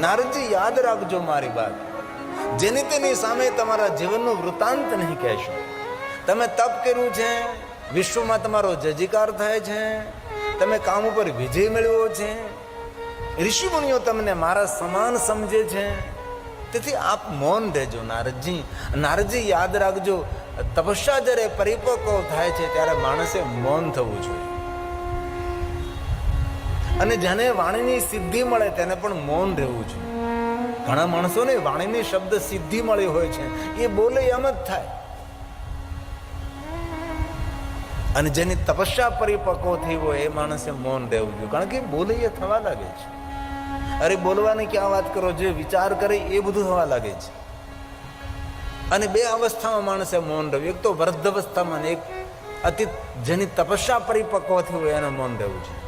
નારદજી યાદ રાખજો મારી વાત. જેની તેની સામે તમારા જીવનનો વૃતાંત નહીં કહેશો. તમે તપ કર્યું છે, વિશ્વમાં તમારો જજીકાર થાય છે, તમે કામ ઉપર વિજય મેળવ્યો છે ઋષિ મુનિઓ તમને મારા સમાન સમજે છે. તેથી આપ મૌન રહેજો નારદજી. નારદજી યાદ રાખજો, તપસ્યા જ્યારે પરિપક્વ થાય છે, ત્યારે માણસે મૌન થવું જોઈએ. અને જેને વાણીની સિદ્ધિ મળે તેને પણ મૌન રહેવું જોઈએ. ઘણા માણસોને વાણીની શબ્દ સિદ્ધિ મળી હોય છે. એ બોલે એમ જ થાય. અને જેની તપસ્યા પરિપક્વ થઈ હોય એ માણસે મૌન રહેવું જોઈએ. કારણ કે બોલે એ થવા લાગે છે. અરે બોલવાની ક્યાં વાત કરો? જે વિચાર કરે એ બધું થવા લાગે છે. અને બે અવસ્થામાં માણસે મૌન રહેવું. એક તો વૃદ્ધ અવસ્થામાં એક અતિ જેની તપસ્યા પરિપક્વ થઈ હોય એને મૌન રહેવું છે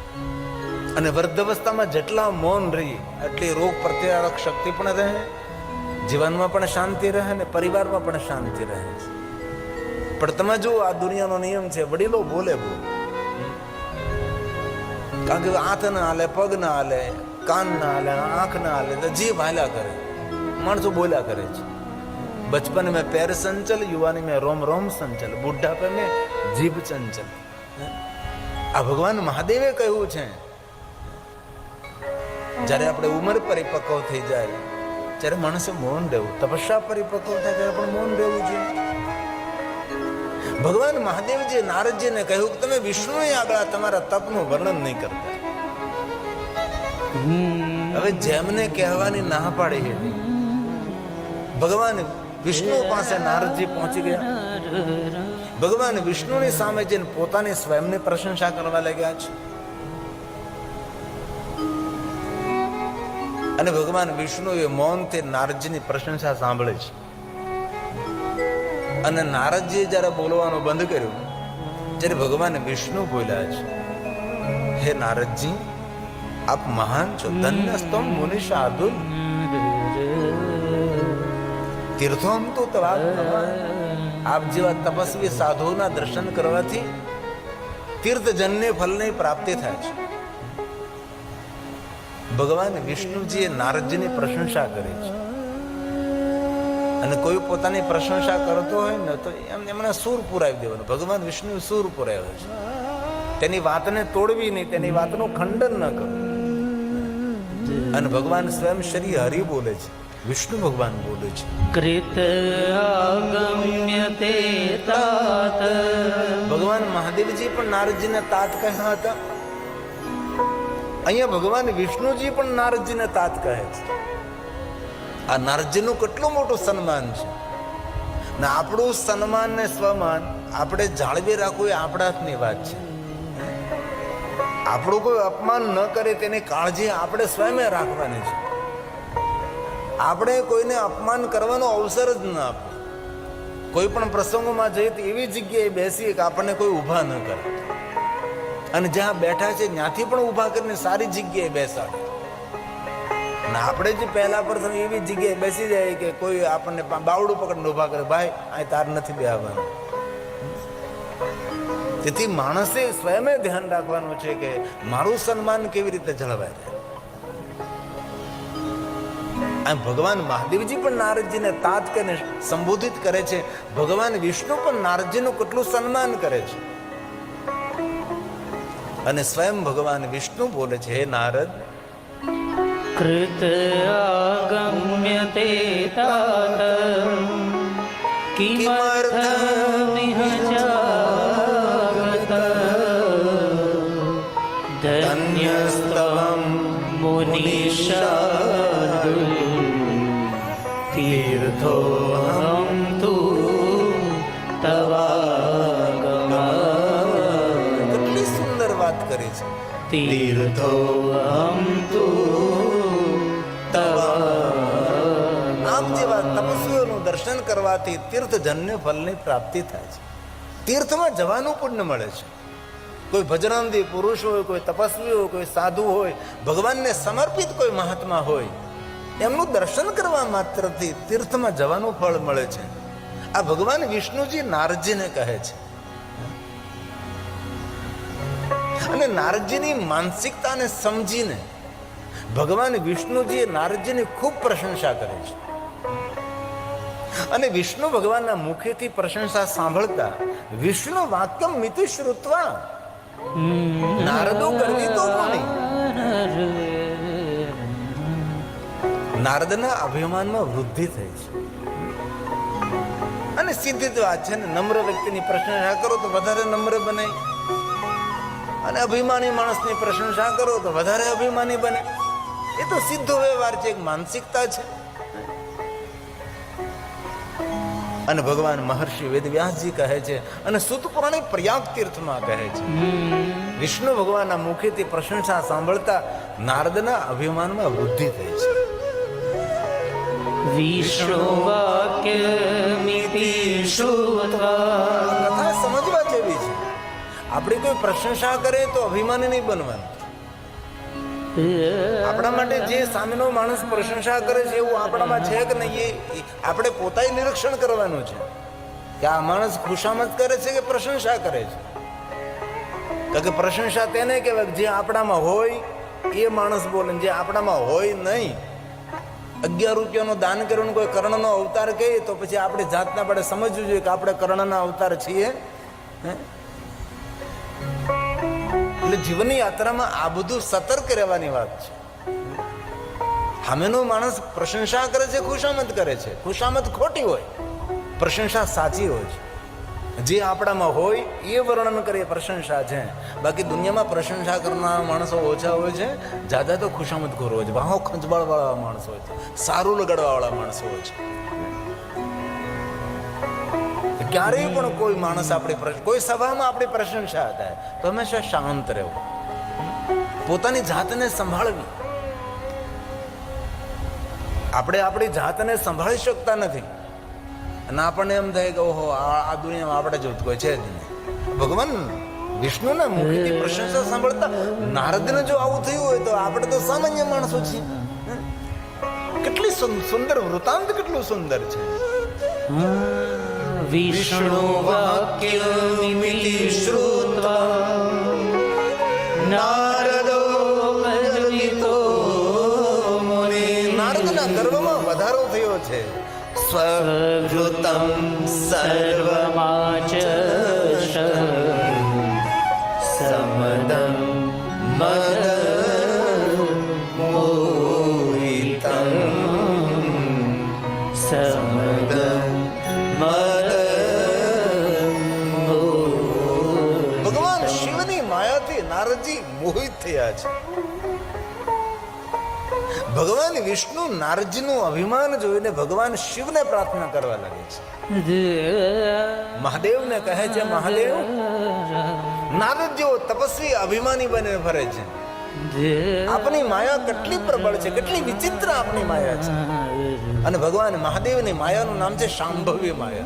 અને વૃદ્ધ અવસ્થામાં જેટલા મૌન રહીએ એટલી રોગ પ્રતિકારક શક્તિ પણ રહે, જીવનમાં પણ શાંતિ રહે ને પરિવારમાં પણ શાંતિ રહે. છે પણ તમે જુઓ, આ દુનિયાનો નિયમ છે, વડીલો બોલે બોલે. કારણ કે હાથ ના હાલે, પગ ના હાલે, કાન ના હાલે, આંખ ના હાલે, તો જીભ હાલ્યા કરે. માણસો બોલ્યા કરે છે. બચપન મેં પેર સંચલ, યુવાની મેં રોમ રોમ સંચલ બુઢા પર મેં જીભ ચંચલ. આ ભગવાન મહાદેવે કહ્યું છે જ્યારે આપણે ઉંમર પરિપક્વ થઈ જાય ત્યારે માણસે મૌન રહેવું, તપસ્યા પરિપક્વ થાય ત્યારે પણ મૌન રહેવું જોઈએ. ભગવાન મહાદેવજી નારદજીને કહ્યું કે તમે વિષ્ણુએ આગળ તમારા તપનું વર્ણન નહીં કરતા. હવે જેમને કહેવાની ના પાડી હતી ભગવાન વિષ્ણુ પાસે નારદજી પહોંચી ગયા. ભગવાન વિષ્ણુની સામે જઈને પોતાની સ્વયંની પ્રશંસા કરવા લાગ્યા છે. અને ભગવાન વિષ્ણુએ મૌનથી નારદજીની પ્રશંસા સાંભળે છે. અને નારદજીએ જ્યારે બોલવાનું બંધ કર્યું, ત્યારે ભગવાન વિષ્ણુ બોલ્યા છે, હે નારદજી, આપ મહાન છો ધન્ય મુનિ સાધુ. તીર્થોમ તો આપ જેવા તપસ્વી સાધુના દર્શન કરવાથી તીર્થજન્ય ફલની પ્રાપ્તિ થાય છે. ભગવાન વિષ્ણુજીએ નારદજીની પ્રશંસા કરી છે. અને કોઈ પોતાની પ્રશંસા કરતો હોય ને તો એમ એમને સૂર પુરાવી દેવાનું. ભગવાન વિષ્ણુ સૂર પુરાવ્યો છે. તેની વાતને તોડવી નહીં તેની વાતનું ખંડન ન કરવું. અને ભગવાન સ્વયં શ્રી હરિ બોલે છે. વિષ્ણુ ભગવાન બોલે છે. કૃત ભગવાન મહાદેવજી પણ નારદજીના તાત કહ્યા હતા. અહીંયા ભગવાન વિષ્ણુજી પણ નારદજીને તાત કહે છે. આ નારદજીનું કેટલું મોટું સન્માન છે. ને આપણું સન્માન ને સ્વમાન આપણે જાળવી રાખવું એ આપણા હાથની વાત છે. આપણું કોઈ અપમાન ન કરે તેની કાળજી આપણે સ્વયં રાખવાની છે. આપણે કોઈને અપમાન કરવાનો અવસર જ ન આપે. કોઈ પણ પ્રસંગોમાં જઈએ તો એવી જગ્યાએ બેસીએ કે આપણને કોઈ ઊભા ન કરે. અને જ્યાં બેઠા છે ત્યાંથી પણ ઊભા કરીને સારી જગ્યાએ બેસાડે. અને આપણે જે પહેલા પ્રથમ એવી જગ્યાએ બેસી જાય કે કોઈ આપણને બાવડું પકડીને ઊભા કરે, ભાઈ આ તાર નથી બેહવાનું. તેથી માણસે સ્વયં ધ્યાન રાખવાનું છે કે મારું સન્માન કેવી રીતે જળવાય રહે. આમ ભગવાન મહાદેવજી પણ નારદજીને તાત કરીને સંબોધિત કરે છે. ભગવાન વિષ્ણુ પણ નારદજીનું કેટલું સન્માન કરે છે. અને સ્વયં ભગવાન વિષ્ણુ બોલે છે, હે નારદ. કૃત આગમ્ય તે તાત કિમર્થમ નિહજાગત ધન્યસ્તવમ મુનિષાદુ તીર્થોહમ તીર્થોહમ તુ આમ જેવા તપસ્વીઓનું દર્શન કરવાથી તીર્થજન્ય ફલની પ્રાપ્તિ થાય છે. તીર્થમાં જવાનું પુણ્ય મળે છે. કોઈ ભજરાનંદી પુરુષ હોય, કોઈ તપસ્વી હોય, કોઈ સાધુ હોય, ભગવાનને સમર્પિત કોઈ મહાત્મા હોય, એમનું દર્શન કરવા માત્રથી તીર્થમાં જવાનું ફળ મળે છે. આ ભગવાન વિષ્ણુજી નારજીને કહે છે. અને નારદજીની માનસિકતાને સમજીને ભગવાન વિષ્ણુજીએ નારદજીની ખૂબ પ્રશંસા કરે છે. અને વિષ્ણુ ભગવાનના મુખેથી પ્રશંસા સાંભળતા વિષ્ણુ વાક્યમ મિતિ શ્રુત્વા. નારદો કરવી તો કોની? નારદના અભિમાનમાં વૃદ્ધિ થઈ છે. અને સીધી તો વાત છે ને નમ્ર વ્યક્તિની પ્રશંસા કરો તો વધારે નમ્ર બને. અને અભિમાની માણસની પ્રશંસા કરો તો વધારે અભિમાની બને. એ તો સીધો વ્યવહાર છે એક માનસિકતા છે. અને ભગવાન મહર્ષિ વેદવ્યાસજી કહે છે અને સુતપુરાણી પ્રયાગ તીર્થમાં કહે છે. વિષ્ણુ ભગવાનના મુખેથી પ્રશંસા સાંભળતા નારદના અભિમાનમાં વૃદ્ધિ થઈ છે. વિષ્ણુ વાક્ય આપણે કોઈ પ્રશંસા કરે તો અભિમાની નહીં બનવાનું. આપણા માટે જે સામેનો માણસ પ્રશંસા કરે છે એવું આપણામાં છે કે નહીં એ- આપણે પોતાએ નિરીક્ષણ કરવાનું છે. કે આ માણસ ખુશામત કરે છે કે પ્રશંસા કરે છે? કારણ કે પ્રશંસા તેને કહેવાય જે આપણામાં હોય એ માણસ બોલે જે આપણામાં હોય નહીં. અગિયાર રૂપિયાનો દાન કર્યું કોઈ કર્ણનો અવતાર કહીએ તો પછી આપણે જાતના આપણે સમજવું જોઈએ કે આપણે કર્ણના અવતાર છીએ. હે? એટલે જીવનની યાત્રામાં આ બધું સતર્ક રહેવાની વાત છે. સામેનો માણસ પ્રશંસા કરે છે, ખુશામત કરે છે. ખુશામત ખોટી હોય, પ્રશંસા સાચી હોય છે. જે આપણામાં હોય, એ વર્ણન કરીએ પ્રશંસા છે. બાકી દુનિયામાં પ્રશંસા કરનારા માણસો ઓછા હોય છે જાદા તો ખુશામત ખોર હોય છે. વાહો ખંજબાળવાળા માણસો હોય છે. સારું લગાડવાવાળા માણસો હોય છે. ક્યારેય પણ કોઈ માણસ આપણી કોઈ સભામાં આપણી પ્રશંસા થાય, તો હંમેશા શાંત રહેવું. પોતાની જાતને સંભાળવી. આપણે આપણી જાતને સંભાળી શકતા નથી. અને આપણને એમ થાય કે, ઓહો, આ દુનિયામાં આપણે જ કોઈ છે જ નહીં. ભગવાન, વિષ્ણુના મુખથી પ્રશંસા સાંભળતા નારદને જો આવું થયું હોય, તો આપણે તો સામાન્ય માણસો છીએ. કેટલી સુંદર વૃતાંત કેટલું સુંદર છે. વિષ્ણુવાક્યમિતિ શ્રુત્વા નારદો ગર્વિતો મુનિ નારદના ગર્વમાં વધારો થયો છે સ્વૃતમ સર્વ સર્વમાચ સમદમ મદ મોહિત છે. ભગવાન વિષ્ણુ નારદજીનું અભિમાન જોઈને ભગવાન શિવને પ્રાર્થના કરવા લાગે છે. મહાદેવને કહે છે, મહાદેવ નારદ જેવો તપસ્વી, અભિમાની બને ફરે છે. આપની માયા કેટલી પ્રબળ છે, કેટલી વિચિત્ર આપની માયા છે. અને ભગવાન મહાદેવની માયાનું નામ છે શાંભવ્ય માયા.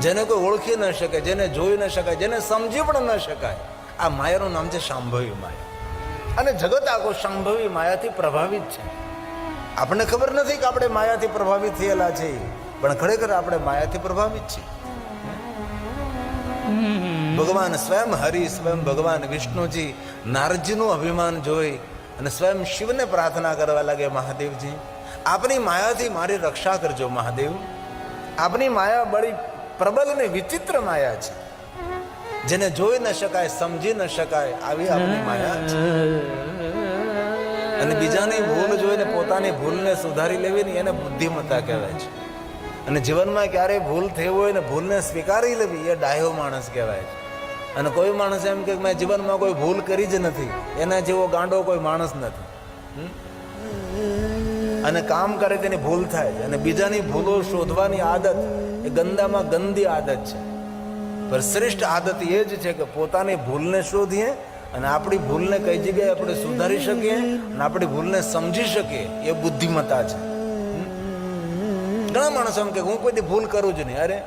જેને કોઈ ઓળખી ન શકે, જેને જોઈ ન શકાય, જેને સમજી પણ ન શકાય આ માયાનું નામ છે શાંભવી માયા. અને જગત આખું શાંભવી માયાથી પ્રભાવિત છે. આપણને ખબર નથી કે આપણે માયાથી પ્રભાવિત થયેલા છીએ પણ ખરેખર આપણે માયાથી પ્રભાવિત છીએ. ભગવાન સ્વયં હરિ, સ્વયં ભગવાન વિષ્ણુજી નારદજીનું અભિમાન જોઈ અને સ્વયં શિવને પ્રાર્થના કરવા લાગે મહાદેવજી, આપની માયાથી મારી રક્ષા કરજો મહાદેવ. આપની માયા બળી પ્રબલ અને વિચિત્ર માયા છે. જેને જોઈ ન શકાય, સમજી ન શકાય, આવી આપણી માયા છે. અને બીજાની ભૂલ જોઈને પોતાની ભૂલને સુધારી લેવી ને એને બુદ્ધિમત્તા કહેવાય છે. અને જીવનમાં ક્યારેય ભૂલ થઈ હોય ને ભૂલને સ્વીકારી લેવી એ ડાયો માણસ કહેવાય છે. અને કોઈ માણસ એમ કે મેં જીવનમાં કોઈ ભૂલ કરી જ નથી. એના જેવો ગાંડો કોઈ માણસ નથી. અને કામ કરે તેની ભૂલ થાય છે. અને બીજાની ભૂલો શોધવાની આદત એ ગંદામાં ગંદી આદત છે. પણ શ્રેષ્ઠ આદત એ જ છે કે પોતાની ભૂલને શોધીએ અને આપણી ભૂલને કઈ જગ્યાએ આપણે સુધારી શકીએ અને આપણી ભૂલને સમજી શકીએ, એ બુદ્ધિમત્તા છે. ઘણા માણસો એમ કે હું કોઈ ભૂલ કરું જ નહીં. અરે!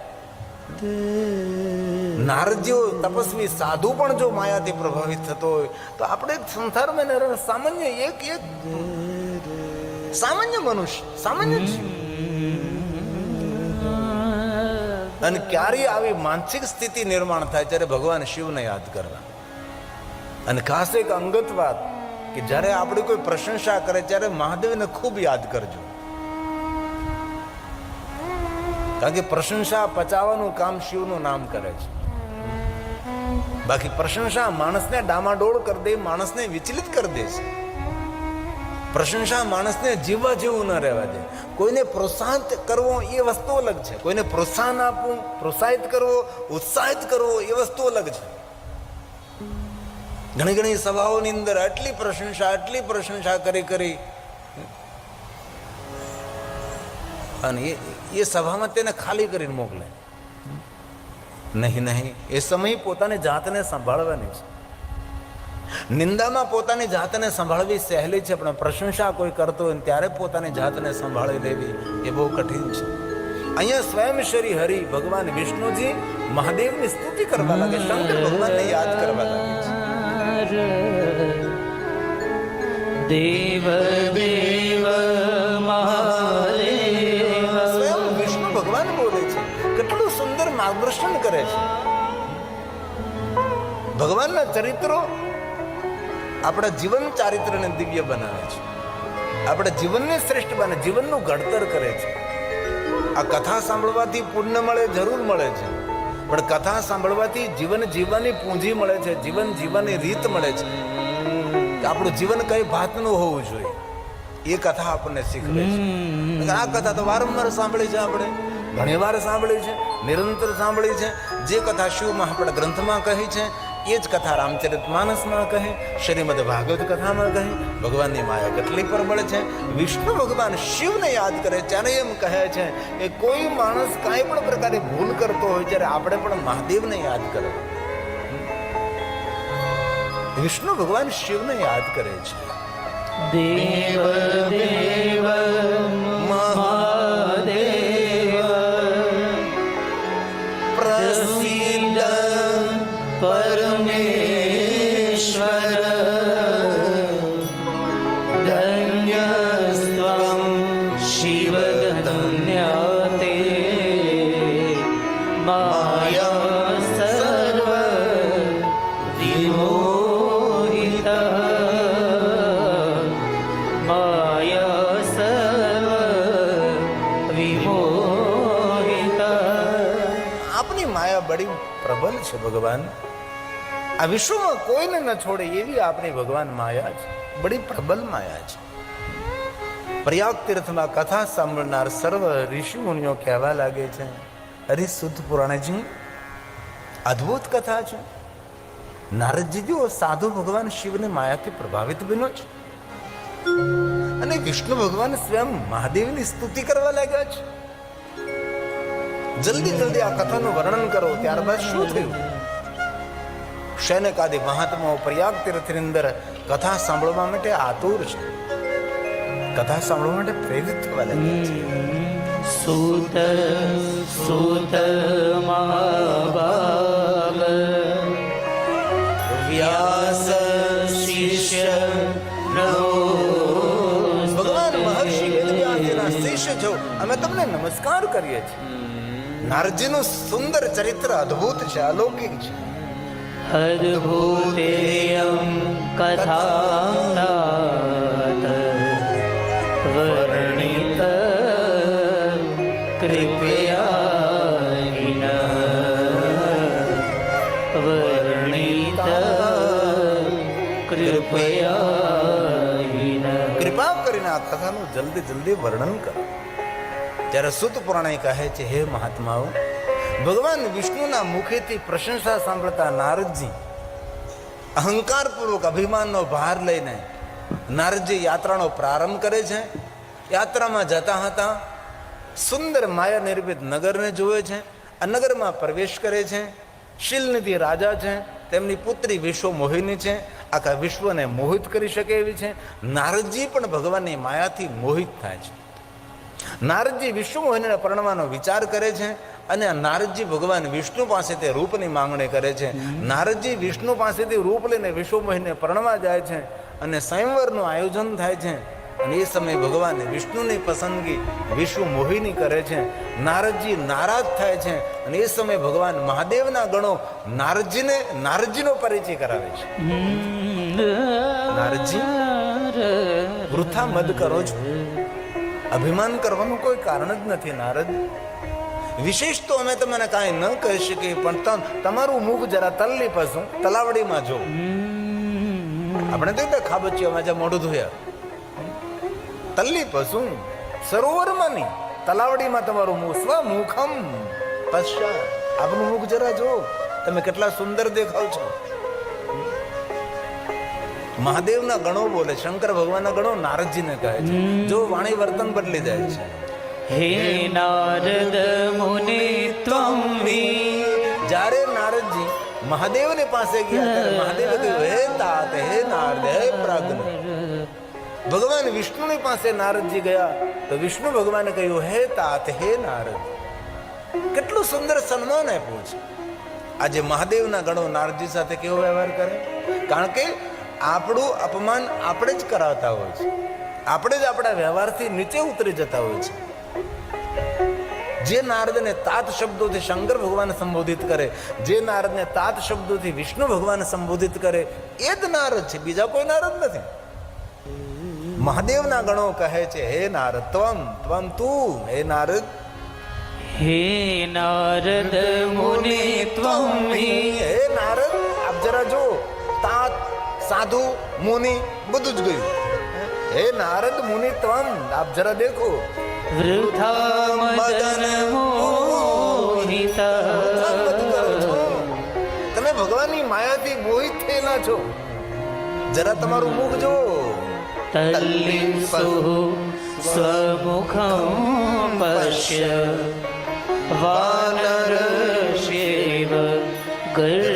નારદ તપસ્વી સાધુ પણ જો માયાથી પ્રભાવિત થતો હોય, તો આપણે સંસારમાં સામાન્ય એક એક સામાન્ય મનુષ્ય, સામાન્ય અને ક્યારેય આવી માનસિક સ્થિતિ નિર્માણ થાય ત્યારે ભગવાન શિવને યાદ કરવા. અને ખાસ એક અંગત વાત કે જ્યારે આપણે કોઈ પ્રશંસા કરે ત્યારે મહાદેવને ખૂબ યાદ કરજો. કારણ કે પ્રશંસા પચાવવાનું કામ શિવનું નામ કરે છે. બાકી પ્રશંસા માણસને ડામાડોળ કરી દે, માણસને વિચલિત કરી દે છે. પ્રશંસા માણસને જીવવા જેવું ન રહેવા દે. કોઈને પ્રોત્સાહિત કરવો એ વસ્તુ અલગ છે. કોઈને પ્રોત્સાહન આપવું, પ્રોત્સાહિત કરવો, ઉત્સાહિત કરવો એ વસ્તુ અલગ છે. ઘણી ઘણી સભાઓની અંદર આટલી પ્રશંસા આટલી પ્રશંસા કરી કરી. અને એ સભામાં તેને ખાલી કરીને મોકલે. નહીં નહીં, એ સમય પોતાની જાતને સંભાળવાની છે. નિંદામાં પોતાની જાતને સંભાળવી સહેલી છે પણ પ્રશંસા કોઈ કરતો હોય ત્યારે પોતાની જાતને સંભાળી લેવી એ બહુ કઠિન છે. અહીંયા સ્વયં શ્રી હરિ ભગવાન વિષ્ણુજી મહાદેવની સ્તુતિ કરવા લાગે શંકર ભગવાનને યાદ કરવા લાગે છે. દેવ દેવ મહાદેવ. સ્વયં વિષ્ણુ ભગવાન બોલે છે. કેટલું સુંદર માર્ગદર્શન કરે છે. ભગવાનના ચરિત્રો આપણા જીવન ચારિત્રને દિવ્ય બનાવે છે. આપણા જીવનને શ્રેષ્ઠ બને, જીવનનું ઘડતર કરે છે. આ કથા સાંભળવાથી પુણ્ય મળે જરૂર મળે છે. પણ કથા સાંભળવાથી જીવન જીવવાની પૂંજી મળે છે, જીવન જીવવાની રીત મળે છે. આપણું જીવન કઈ ભાતનું હોવું જોઈએ. એ કથા આપણને શીખવે છે. આ કથા તો વારંવાર સાંભળી છે આપણે. ઘણી વાર સાંભળી છે, નિરંતર સાંભળી છે. જે કથા શિવ મહાપણ ગ્રંથમાં કહી છે એ જ કથા રામચરિત માનસમાં કહે, શ્રીમદ ભાગવત કથામાં કહે, ભગવાનની માયા કેટલી પ્રબળ છે. વિષ્ણુ ભગવાન શિવને યાદ કરે ત્યારે એમ કહે છે કે કોઈ માણસ કાંઈ પણ પ્રકારે ભૂલ કરતો હોય ત્યારે આપણે પણ મહાદેવને યાદ કરો વિષ્ણુ ભગવાન શિવને યાદ કરે છે. દેવ દેવ ભગવાન? આ વિશ્વમાં કોઈને ન છોડે એવી આપણી ભગવાન માયા છે, બડી પ્રબલ માયા છે. પ્રયાગ તીર્થમાં કથા સાંભળનાર સર્વ ઋષિ મુનિઓ કહેવા લાગે છે, અરે શુદ્ધ પુરાણજી, અદ્ભુત કથા છે. નારદજી જો સાધુ ભગવાન શિવને માયાથી પ્રભાવિત બન્યો છે. અને વિષ્ણુ ભગવાન સ્વયં મહાદેવની સ્તુતિ કરવા લાગ્યા છે. જલ્દી જલ્દી આ કથાનું વર્ણન કરો, ત્યારબાદ શું થયું? શૈનકાદી મહાત્માઓ પ્રયાગ તીર્થની અંદર કથા સાંભળવા માટે આતુર છે. કથા સાંભળવા માટે પ્રેરિત થવા લાગ્યા છે. સૂત સૂત મહાભાગ. વ્યાસ શિષ્ય ભગવાન મહર્ષિ વેદવ્યાસના શિષ્ય છો. અમે તમને નમસ્કાર કરીએ છીએ. નારજીનું સુંદર ચરિત્ર અદ્ભુત છે અલૌકિક છે. અદ્ભુતેયં કથાનાથ વર્ણિત कृपया વર્ણિત કૃપયાહિન કૃપા કરીને આ કથાનું જલ્દી જલ્દી વર્ણન કરો. ત્યારે સુત પુરાણે કહે છે, હે મહાત્માઓ ભગવાન વિષ્ણુના મુખેથી પ્રશંસા સાંભળતા નારદજી અહંકારપૂર્વક અભિમાનનો ભાર લઈને નારદજી યાત્રાનો પ્રારંભ કરે છે. યાત્રામાં જતા હતા, સુંદર માયા નિર્મિત નગરને જુએ છે, આ નગરમાં પ્રવેશ કરે છે. શિલનિધિ રાજા છે, તેમની પુત્રી વિશ્વ મોહિની છે, આખા વિશ્વને મોહિત કરી શકે એવી છે. નારદજી પણ ભગવાનની માયાથી મોહિત થાય છે. નારદજી વિષ્ણુ મોહિનીને પરણવાનો વિચાર કરે છે અને નારદજી ભગવાન વિષ્ણુ પાસેથી રૂપની માંગણી કરે છે. નારદજી વિષ્ણુ પાસેથી રૂપ લઈને વિષ્ણુમોહિને મોહિને પરણવા જાય છે અને સ્વયંવરનું આયોજન થાય છે. અને એ સમયે ભગવાન વિષ્ણુની પસંદગી વિષ્ણુ મોહિની કરે છે. નારદજી નારાજ થાય છે અને એ સમયે ભગવાન મહાદેવના ગણો નારદજીને નારદજીનો પરિચય કરાવે છે. નારદજી વૃથા મદ કરો છો. અભિમાન કરવાનું કોઈ કારણ જ નથી, નારદ. વિશેષ તો અમે તમને કાંઈ ન કહી શકીએ, પણ તમ- તમારું મુખ જરા તલ્લી પાછું તલાવડીમાં જો આપણે તો એટલે ખાબચીઓમાં જે મોઢું ધોયા. તલ્લી પસું સરોવરમાં નહીં, તલાવડીમાં તમારું મુખ સ્વ મુખમ પશ્ચા આપનું મુખ જરા જો તમે કેટલા સુંદર દેખાવ છો. મહાદેવના ગણો બોલે શંકર ભગવાનના ગણો નારદજીને કહે છે. જો વાણી વર્તન બદલી જાય છે. હે નારદ મુનિ ત્વમ વી જ્યારે નારદજી મહાદેવની પાસે ગયા મહાદેવ કહ્યું હે તાત હે નારદ હે પ્રાગ્ન. ભગવાન વિષ્ણુની પાસે નારદજી ગયા તો વિષ્ણુ ભગવાને કહ્યું હે તાત હે નારદ. કેટલું સુંદર સન્માન આપ્યું છે. આજે મહાદેવના ગણો નારદજી સાથે કેવો વ્યવહાર કરે? કારણ કે આપણું અપમાન આપણે જ કરાવતા હોય છે. આપણે જ આપણા વ્યવહારથી નીચે ઉતરી જતા હોય છે. જે નારદને તાત શબ્દોથી શંકર ભગવાન સંબોધિત કરે જે નારદને તાત શબ્દોથી વિષ્ણુ ભગવાન સંબોધિત કરે એ જ નારદ છે. બીજા કોઈ નારદ નથી. મહાદેવના ગણો કહે છે હે નારદ ત્વમ ત્વમ તું હે નારદ. હે નારદ મુનિ ત્વમ હે નારદ આપ જરા જો સાધુ મુનિ બધું જ ગયું. હે નારદ મુનિ ત્વમ આપ જરા દેખો. વૃથા મદન મોહિતા. તમે ભગવાનની માયાથી મોહિત થયેલા છો. જરા તમારું મુખ જો તલ્લિંસુ સ્વમુખં પશ્ય. વાનર શિવ ગર્હિતા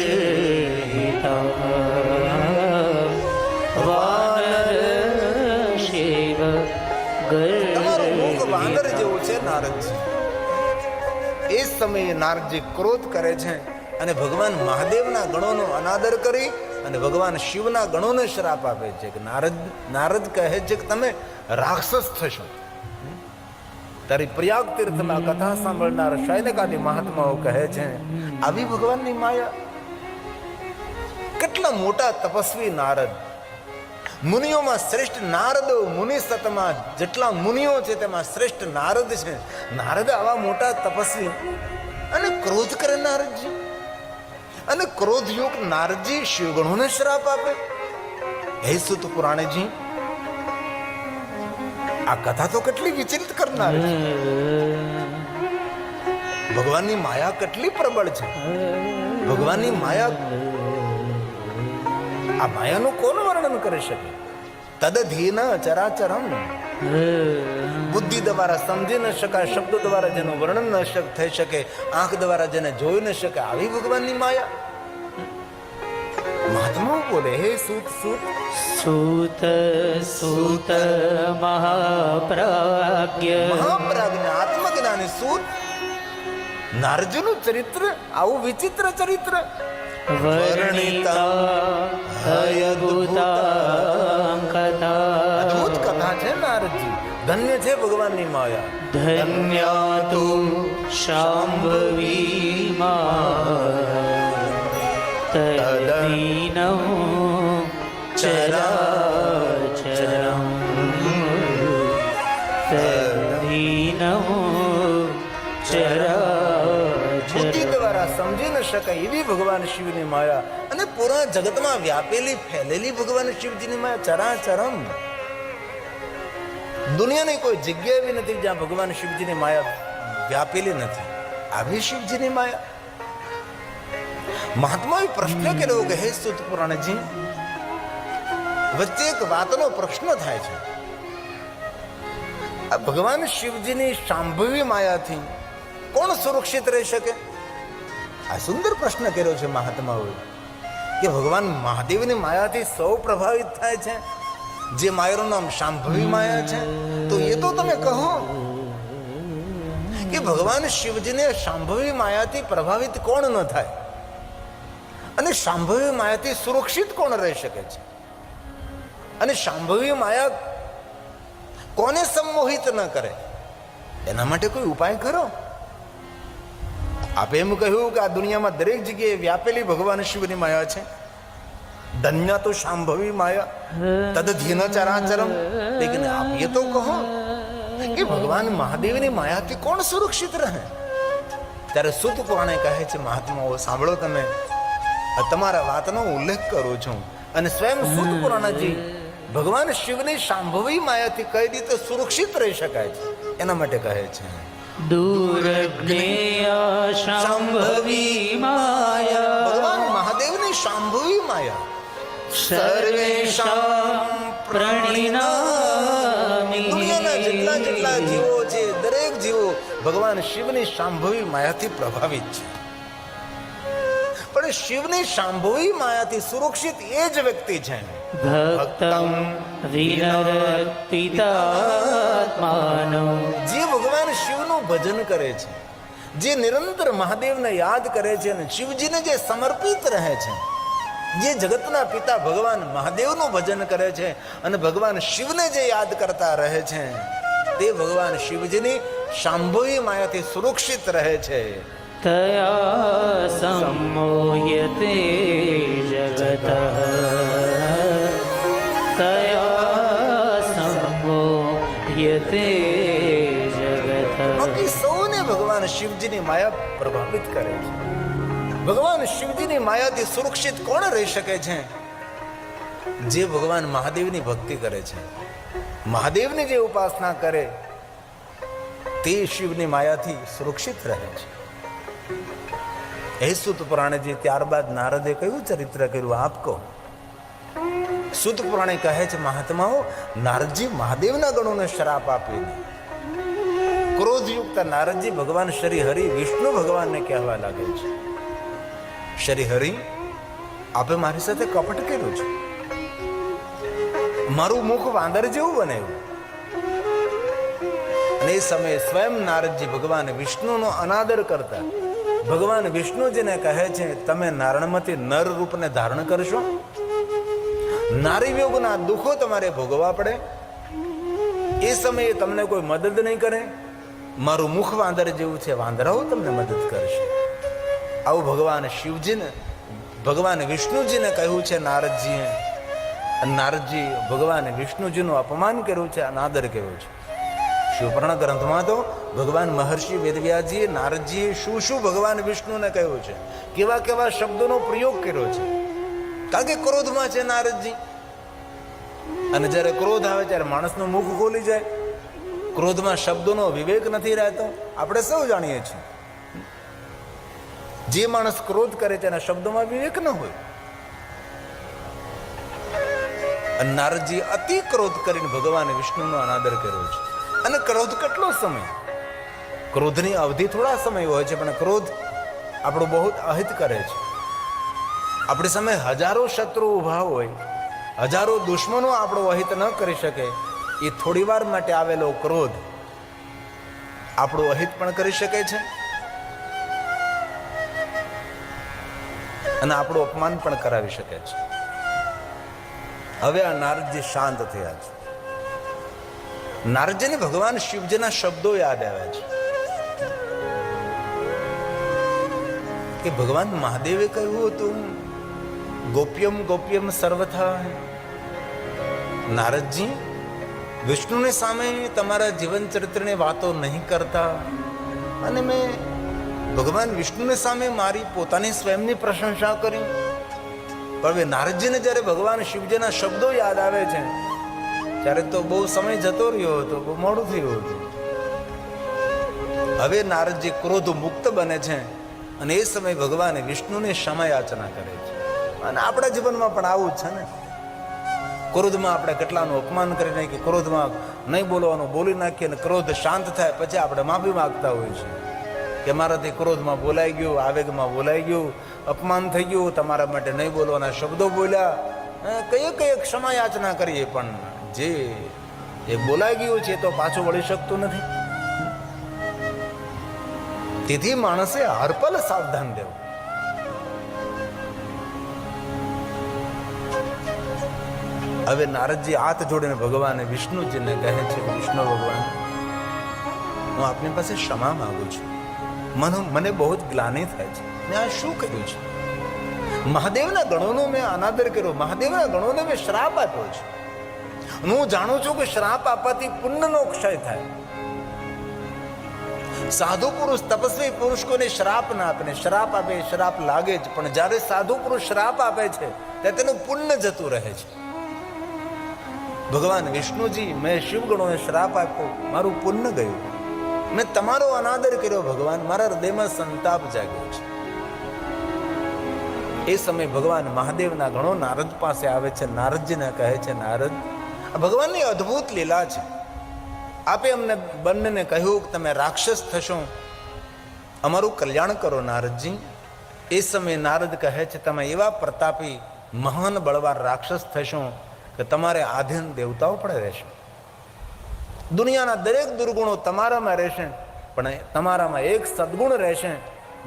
સમયે નારદજી ક્રોધ કરે છે અને ભગવાન મહાદેવના ગણોનો અનાદર કરી અને ભગવાન શિવના ગણોને શ્રાપ આપે છે કે નારદ નારદ કહે છે કે તમે રાક્ષસ થશો. તારી પ્રયાગ તીર્થમાં કથા સાંભળનાર શૈનકાદી મહાત્માઓ કહે છે, આવી ભગવાનની માયા? કેટલા મોટા તપસ્વી નારદ મુનિઓમાં શ્રેષ્ઠ નારદ મુનિ સતમાં જેટલા મુનિઓ છે તેમાં શ્રેષ્ઠ નારદ છે. નારદ આવા મોટા તપસ્વી. અને ક્રોધ કરે નારદજી. અને ક્રોધયુક્ત નારદજી શિવગણોને શ્રાપ આપે. હે સુત પુરાણેજી, આ કથા તો કેટલી વિચલિત કરનાર ભગવાનની માયા કેટલી પ્રબળ છે. ભગવાનની માયા આ માયાનું કોણ વર્ણન કરી શકે તદધીન ચરાચરમ. બુદ્ધિ દ્વારા સમજી ન શકાય શબ્દો દ્વારા જેનું વર્ણન ન શક થઈ શકે આંખ દ્વારા જેને જોઈ ન શકે આવી ભગવાનની માયા? મહાત્મા બોલે હે સુત સુત. સૂત સૂત મહાપ્રાજ્ઞ. મહાપ્રાજ્ઞ આત્મજ્ઞાની સુત. નારજનું ચરિત્ર આવું વિચિત્ર ચરિત્ર. વર્ણિતા. અયભૂતા અદ્ભુત કથા કથા છે નારદજી ધન્ય છે ભગવાનની માયા ધન્યા તો શાંભવી તદીનમ ચરાચરમ તદીનમ બુદ્ધિ ચરાચરમ દ્વારા સમજી ન શકાય એવી ભગવાન શિવની માયા અને પૂરા જગતમાં વ્યાપેલી, ફેલેલી ભગવાન શિવજીની માયા ચરાચરમ. દુનિયાની કોઈ જગ્યા એવી નથી જ્યાં ભગવાન શિવજીની માયા વ્યાપેલી નથી. આવી શિવજીની માયા? મહાત્માએ પ્રશ્ન કર્યો કે, હે સુત પુરાણજી, વચ્ચે એક વાતનો પ્રશ્ન થાય છે. આ ભગવાન શિવજીની સાંભવી માયાથી કોણ સુરક્ષિત રહી શકે? આ સુંદર પ્રશ્ન કર્યો છે મહાત્માઓએ. કે ભગવાન મહાદેવની માયાથી સૌ પ્રભાવિત થાય છે. જે માયાનું નામ શાંભવી માયા છે, તો એ તો તમે કહો. કે ભગવાન શિવજીને શાંભવી માયાથી પ્રભાવિત કોણ ન થાય? અને શાંભવી માયાથી સુરક્ષિત કોણ રહી શકે છે? અને શાંભવી માયા કોને સંમોહિત ન કરે? એના માટે કોઈ ઉપાય કરો આપે એમ કહ્યું કે આ દુનિયામાં દરેક જગ્યાએ વ્યાપેલી ભગવાન શિવની માયા છે. ધન્ય તો સાંભવી માયા. તદ ધીન ચરાચરમ. લેકિન આપ એ તો કહો કે ભગવાન મહાદેવની માયાથી કોણ સુરક્ષિત રહે? ત્યારે સુત પુરાણે કહે છે, મહાત્માઓ, સાંભળો તમે. તમારા વાતનો ઉલ્લેખ કરું છું. અને સ્વયં સુત પુરાણજી ભગવાન શિવની સાંભવી માયાથી કઈ રીતે સુરક્ષિત રહી શકાય છે. એના માટે કહે છે. દૂરજ્ઞેયા શાંભવી માયા. ભગવાન મહાદેવની શાંભવી માયા. સર્વેષાં પ્રણિનામિ. દુનિયાના જેટલા જેટલા જીવો છે દરેક જીવો ભગવાન શિવની શાંભવી માયાથી પ્રભાવિત છે. પણ શિવની સાંભવી માયાથી સુરક્ષિત એ જ વ્યક્તિ છે. ભક્તમ વિનરતિતાત્માનો જે ભગવાન શિવનું ભજન કરે છે જે નિરંતર મહાદેવને યાદ કરે છે અને શિવજીને જે સમર્પિત રહે છે જે જગતના પિતા ભગવાન મહાદેવનું ભજન કરે છે અને ભગવાન શિવને જે યાદ કરતા રહે છે તે ભગવાન શિવજીની શાંભવી માયાથી સુરક્ષિત રહે છે. તયા સમોયતે જગત શિવજીની માયા પ્રભાવિત કરે છે. ભગવાન શિવજીની માયાથી સુરક્ષિત કોણ રહી શકે છે? જે ભગવાન મહાદેવની ભક્તિ કરે છે. મહાદેવની જે ઉપાસના કરે, તે શિવની માયાથી સુરક્ષિત રહે છે. એ સુત પુરાણેજી, ત્યારબાદ નારદે કયું ચરિત્ર કર્યું? આપ કહો. સુત પુરાણે કહે છે, મહાત્માઓ, નારદજી મહાદેવના ગણોને શ્રાપ આપીને ક્રોધયુક્ત નારદજી ભગવાન શ્રી હરિ વિષ્ણુ ભગવાનને કહેવા લાગે છે. શ્રી હરિ આપે મારી સાથે કપટ કર્યું છે? મારું મુખ વાંદર જેવું બનાવ્યું. અને એ સમયે સ્વયં નારદજી ભગવાન વિષ્ણુનો અનાદર કરતા, ભગવાન વિષ્ણુજીને કહે છે, તમે નારણમાંથી નર રૂપને ધારણ કરશો? નારી યોગના દુઃખો તમારે ભોગવવા પડે? એ સમયે તમને કોઈ મદદ નહીં કરે? મારું મુખ વાંદર જેવું છે, વાંદરાઓ તમને મદદ કરશે. આવું ભગવાન શિવજીને, ભગવાન વિષ્ણુજીને કહ્યું છે, નારદજીએ. નારદજી ભગવાન વિષ્ણુજીનું અપમાન કર્યું છે, અનાદર કર્યો છે. શિવપુરાણ ગ્રંથમાં તો ભગવાન મહર્ષિ વેદવ્યાસજીએ નારદજીએ શું શું ભગવાન વિષ્ણુને કહ્યું છે, કેવા કેવા શબ્દોનો પ્રયોગ કર્યો છે. કારણ કે ક્રોધમાં છે નારદજી. અને જ્યારે ક્રોધ આવે, ત્યારે માણસનું મુખ ખોલી જાય. ક્રોધમાં શબ્દોનો વિવેક નથી રહેતો. આપણે સૌ જાણીએ છીએ. જે માણસ ક્રોધ કરે એના શબ્દોમાં વિવેક ન હોય. નારદજી અતિ ક્રોધ કરીને ભગવાન વિષ્ણુનો અનાદર કર્યો છે. અને ક્રોધ કેટલો સમય? ક્રોધની અવધિ થોડા સમય હોય છે, પણ ક્રોધ આપણું બહુ અહિત કરે છે. આપણી સામે હજારો શત્રુ ઊભા હોય, હજારો દુશ્મનો આપણો અહિત ન કરી શકે. એ થોડી વાર માટે આવેલો ક્રોધ આપણું અહિત પણ કરી શકે છે? અને આપણું અપમાન પણ કરાવી શકે છે. હવે આ નારદજી શાંત થયા છે. નારદજીને ભગવાન શિવજીના શબ્દો યાદ આવ્યા છે. કે ભગવાન મહાદેવે કહ્યું હતું, ગોપ્યમ ગોપ્યમ સર્વથા નારદજી વિષ્ણુને સામે તમારા જીવન ચરિત્રની વાતો નહીં કરતા? અને મેં ભગવાન વિષ્ણુને સામે મારી પોતાની સ્વયંની પ્રશંસા કરી. પણ નારદજીને જ્યારે ભગવાન શિવજીના શબ્દો યાદ આવે છે, ત્યારે તો બહુ સમય જતો રહ્યો હતો, બહુ મોડું થયું હતું. હવે નારદજી ક્રોધ મુક્ત બને છે અને એ સમય ભગવાન વિષ્ણુને ક્ષમા યાચના કરે છે. અને આપણા જીવનમાં પણ આવું જ છે ને? ક્રોધમાં આપણે કેટલાનું અપમાન કરી નાખીએ ક્રોધમાં નહીં બોલવાનું, બોલી નાખીએ અને ક્રોધ શાંત થાય, પછી આપણે માફી માગતા હોઈએ છીએ. કે મારાથી ક્રોધમાં બોલાઈ ગયું, આવેગમાં બોલાઈ ગયું, અપમાન થઈ ગયું, તમારા માટે નહીં બોલવાના શબ્દો બોલ્યા. કઈ કઈ ક્ષમા યાચના કરીએ, પણ જે એ બોલાઈ ગયું છે તો પાછું વળી શકતું નથી. તેથી માણસે હરપલ સાવધાન રહેવું. હવે નારદજી હાથ જોડીને ભગવાન વિષ્ણુજીને કહે છે, વિષ્ણુ ભગવાન, હું આપની પાસે ક્ષમા માંગુ છું. મને મને બહુ જ ગ્લાનિ થાય છે. મેં આ શું કર્યું છે? મહાદેવના ગણોનો મેં અનાદર કર્યો. મહાદેવના ગણોને મેં શ્રાપ આપ્યો છે. હું જાણું છું કે શ્રાપ આપવાથી પુણ્યનો ક્ષય થાય. સાધુ પુરુષ તપસ્વી પુરુષ કોને શ્રાપ ના આપે. શ્રાપ આપે શ્રાપ લાગે જ, પણ જ્યારે સાધુ પુરુષ શ્રાપ આપે છે, ત્યારે તેનું પુણ્ય જતું રહે છે. ભગવાન વિષ્ણુજી, મેં શિવગણોને શ્રાપ આપ્યો, મારું પુણ્ય ગયું. મેં તમારો અનાદર કર્યો, ભગવાન, મારા હૃદયમાં સંતાપ જાગ્યો છે. એ સમયે ભગવાન મહાદેવના ઘણો નારદ પાસે આવે છે, નારદજીને કહે છે, નારદ ભગવાનની અદ્ભુત લીલા છે. આપે અમને બંનેને કહ્યું કે તમે રાક્ષસ થશો. અમારું કલ્યાણ કરો, નારદજી. એ સમયે નારદ કહે છે, તમે એવા પ્રતાપી, મહાન બળવાન રાક્ષસ થશો કે તમારે આધીન દેવતાઓ પણ રહેશે. દુનિયાના દરેક દુર્ગુણો તમારામાં રહેશે, પણ તમારામાં એક સદગુણ રહેશે,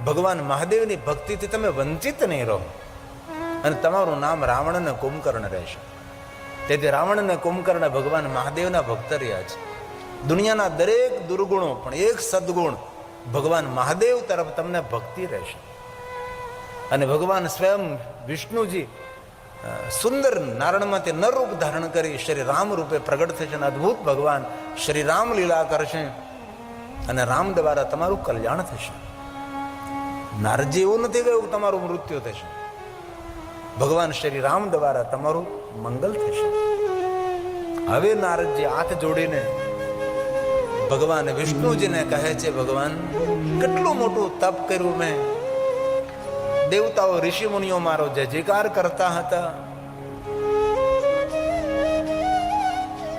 ભગવાન મહાદેવની ભક્તિથી તમે વંચિત નહીં રહો. અને તમારું નામ રાવણ અને કુંભકર્ણ રહેશે. તેથી રાવણ અને કુંભકર્ણ ભગવાન મહાદેવના ભક્ત રહ્યા છે. દુનિયાના દરેક દુર્ગુણો પણ એક સદગુણ ભગવાન મહાદેવ તરફ તમને ભક્તિ રહેશે. અને ભગવાન સ્વયં વિષ્ણુજી સુંદર નારણમાંથી નર રૂપ ધારણ કરી શ્રી રામ રૂપે પ્રગટ થશે અને અદ્ભુત ભગવાન શ્રી રામ લીલા કરશે અને રામ દ્વારા તમારું કલ્યાણ થશે. નારજી એવું નથી કહ્યું, તમારું મૃત્યુ થશે. ભગવાન શ્રી રામ દ્વારા તમારું મંગલ થશે. હવે નારદજી હાથ જોડીને ભગવાન વિષ્ણુજીને કહે છે, ભગવાન, કેટલું મોટું તપ કર્યું મેં? દેવતાઓ ઋષિ મુનિઓ મારો જય જયકાર કરતા હતા.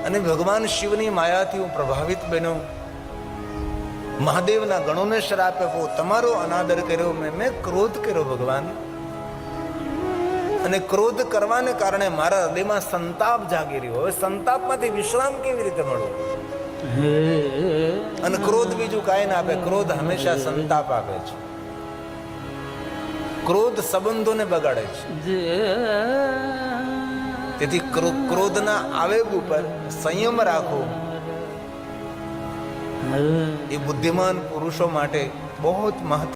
અને ભગવાન શિવની માયાથી હું પ્રભાવિત બન્યો. મહાદેવના ગણોને શ્રાપ આપ્યો તમારો અનાદર કર્યો મેં મેં ક્રોધ કર્યો ભગવાન. અને ક્રોધ કરવાને કારણે મારા હૃદયમાં સંતાપ જાગી રહ્યો. હવે સંતાપમાંથી વિશ્રામ કેવી રીતે મળવો અને ક્રોધ બીજું કાંઈ ના આપે ક્રોધ હંમેશા સંતાપ આપે છે. ક્રોધ સંબંધોને બગાડે છે. તેથી ક્રોધના આવેગ ઉપર સંયમ રાખવો એ બુદ્ધિમાન પુરુષો માટે બહુ મહત્વ